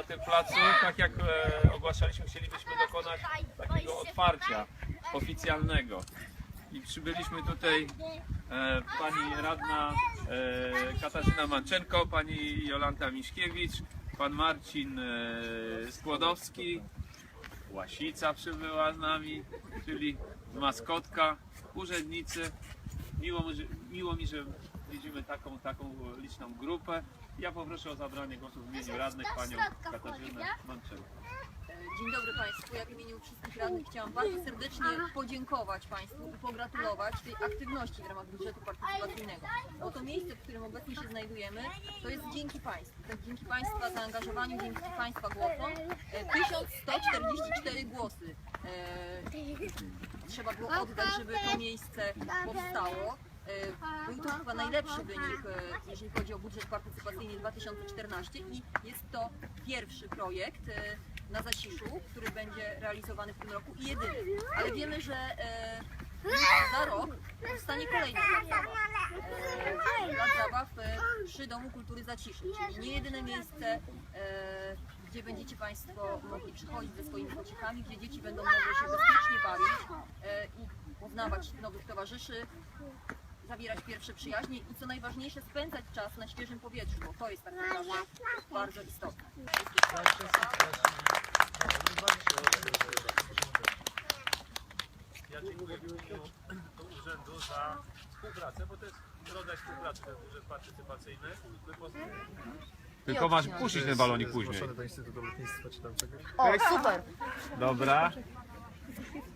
na tym placu. Tak jak e, ogłaszaliśmy, chcielibyśmy dokonać takiego otwarcia oficjalnego. I przybyliśmy tutaj e, pani radna e, Katarzyna Manczenko, pani Jolanta Miśkiewicz, pan Marcin e, Skłodowski, Łasica przybyła z nami, czyli maskotka, urzędnicy. Miło, miło mi, że widzimy taką, taką liczną grupę. Ja poproszę o zabranie głosu w imieniu radnych panią Katarzynę Manczenko. Dzień dobry Państwu. Ja w imieniu wszystkich radnych chciałam bardzo serdecznie podziękować Państwu i pogratulować tej aktywności w ramach budżetu partycypacyjnego. Bo to miejsce, w którym obecnie się znajdujemy, to jest dzięki Państwu. Tak, dzięki Państwa zaangażowaniu, dzięki Państwa głosom. E, 1144 głosy e, trzeba było oddać, żeby to miejsce powstało. E, Był to chyba najlepszy wynik, e, jeżeli chodzi o budżet partycypacyjny 2014 i jest to pierwszy projekt e, na Zaciszu, który będzie realizowany w tym roku i jedyny. Ale wiemy, że za rok powstanie kolejna plac zabaw. Przy Domu Kultury Zaciszy, czyli nie jedyne miejsce, gdzie będziecie Państwo mogli przychodzić ze swoimi pociechami, gdzie dzieci będą mogły się bezpiecznie bawić i poznawać nowych towarzyszy, zawierać pierwsze przyjaźnie i co najważniejsze spędzać czas na świeżym powietrzu, bo to jest tak naprawdę bardzo istotne. Ja dziękuję w imieniu urzędu za współpracę, bo to jest rodzaj współpracy, ten budżet partycypacyjny. My po- Tylko masz puścić ten balonik później. do Instytutu Lotnictwa czy tam czegoś? O, super! Dobra.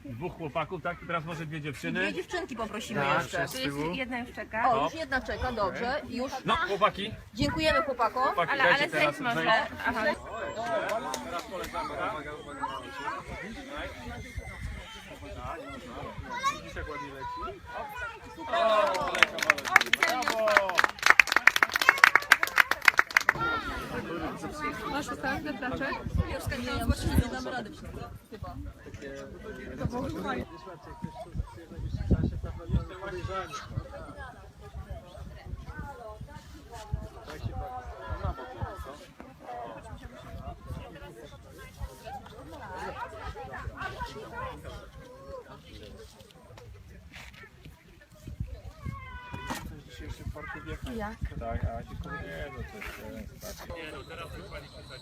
Dwóch chłopaków, tak? I teraz może dwie Dwie dziewczyny. dziewczynki poprosimy Tak, jeszcze. tyłu. Jedna już czeka. O, już jedna czeka, dobrze. Już No, chłopaki. dziękujemy chłopakom. chłopaki Ale, dajcie ale teraz zejdź może. Aha. Widzisz jak ładnie leci? O, kolega malutki. Brawo! Masz każdy placzek? Już skończyłam, nie damy rady wszystko. Chyba. dzisiejszym parku Jak? Tak, a nie, no to jest... Nie, no teraz wypaliśmy tak.